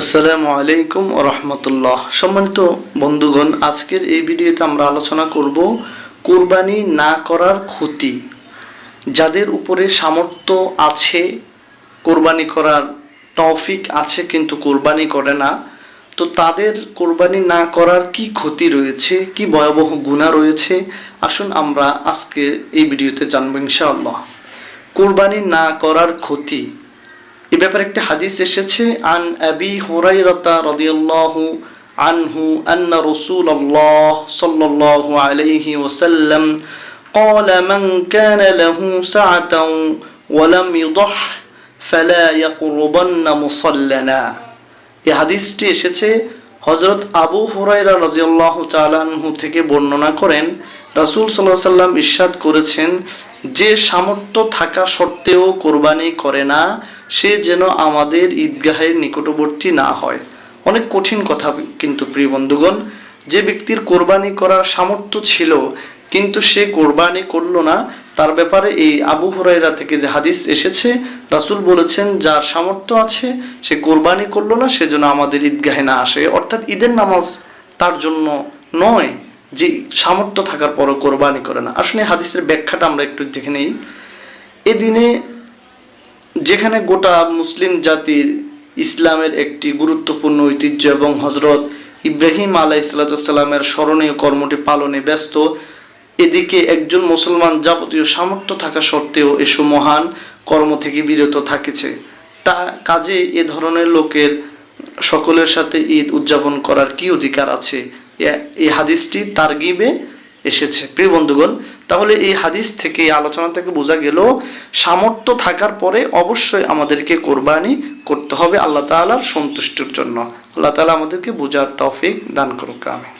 আসসালামু আলাইকুম রহমতুল্লাহ। সম্মানিত বন্ধুগণ, আজকের এই ভিডিওতে আমরা আলোচনা করব কোরবানি না করার ক্ষতি। যাদের উপরে সামর্থ্য আছে, কোরবানি করার তৌফিক আছে কিন্তু কোরবানি করে না, তো তাদের কোরবানি না করার কি ক্ষতি রয়েছে, কি ভয়াবহ গুণা রয়েছে, আসুন আমরা আজকে এই ভিডিওতে জানব ইনশাআল্লাহ। কোরবানি না করার ক্ষতি এ ব্যাপারে একটি হাদিস এসেছে আন আবি হুরাইরাতা রাদিয়াল্লাহু আনহু আন্না রাসূলুল্লাহ সাল্লাল্লাহু আলাইহি ওয়াসাল্লাম قال من كان له سعة ولم يضح فلا يقربن مصلنا এই হাদিসটি এসেছে হজরত আবু হুরাইরা রাজিয়াল্লাহু তাআলা আনহু থেকে বর্ণনা করেন রাসূল সাল্লাল্লাহু আলাইহি সাল্লাম ইরশাদ করেছেন যে সামর্থ্য থাকা সত্ত্বেও কোরবানি করে না সে যেন আমাদের ঈদগাহের নিকটবর্তী না হয়। অনেক কঠিন কথা কিন্তু প্রিয় বন্ধুগণ, যে ব্যক্তির কোরবানি করার সামর্থ্য ছিল, কিন্তু সে কোরবানি করল না, তার ব্যাপারে এই আবু হুরাইরা থেকে যে হাদিস এসেছে, রাসূল বলেছেন, যার সামর্থ্য আছে, সে কোরবানি করল না সেজন্য আমাদের ঈদগাহে না আসে। অর্থাৎ ঈদের নামাজ তার জন্য নয় যে সামর্থ্য থাকার পরও কোরবানি করে না। আসলে হাদিসের ব্যাখ্যাটা আমরা একটু দেখে নেই। এদিনে যেখানে গোটা মুসলিম জাতির ইসলামের একটি গুরুত্বপূর্ণ ঐতিহ্য এবং হজরত ইব্রাহিম আলাহ ইসলাতামের স্মরণীয় কর্মটি পালনে ব্যস্ত, এদিকে একজন মুসলমান যাবতীয় সামর্থ্য থাকা সত্ত্বেও এসব মহান কর্ম থেকে বিরত থাকেছে। তা কাজে এ ধরনের লোকের সকলের সাথে ঈদ উদযাপন করার কি অধিকার আছে? এই হাদিসটি তার গিবে এসেছে। প্রিয় বন্ধুগণ, তাহলে এই হাদিস থেকে, এই আলোচনা থেকে বোঝা গেল, সামর্থ্য থাকার পরে অবশ্যই আমাদেরকে কোরবানি করতে হবে আল্লাহ তালার সন্তুষ্টির জন্য। আল্লাহ তালা আমাদেরকে বোঝার তফিক দান করুক আমি